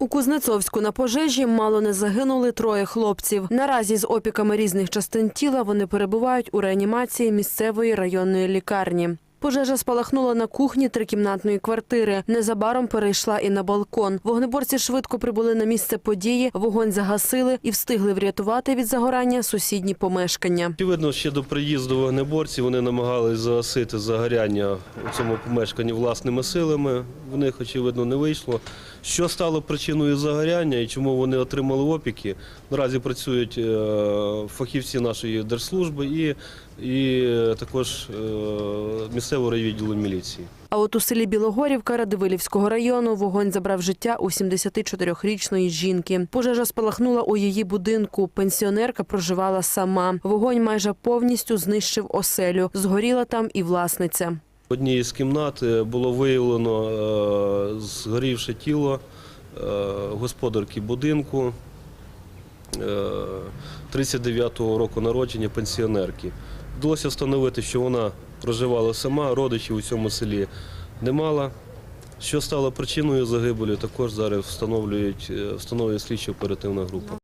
У Кузнецовську на пожежі мало не загинули троє хлопців. Наразі з опіками різних частин тіла вони перебувають у реанімації місцевої районної лікарні. Пожежа спалахнула на кухні трикімнатної квартири. Незабаром перейшла і на балкон. Вогнеборці швидко прибули на місце події, вогонь загасили і встигли врятувати від загорання сусідні помешкання. Очевидно, ще до приїзду вогнеборців вони намагались загасити загоряння у цьому помешканні власними силами. В них, очевидно, не вийшло. Що стало причиною загоряння і чому вони отримали опіки? Наразі працюють е, фахівці нашої держслужби і, і також е, місцевого райвідділу міліції. А от у селі Білогорівка Радивилівського району вогонь забрав життя у 74-річної жінки. Пожежа спалахнула у її будинку. Пенсіонерка проживала сама. Вогонь майже повністю знищив оселю. Згоріла там і власниця. В одній із кімнат е, було виявлено е, згорівше тіло е, господарки будинку 39-го року народження пенсіонерки. Вдалося встановити, що вона проживала сама, родичів у цьому селі не мала. Що стало причиною загибелі, також зараз е, встановлює слідчо оперативна група.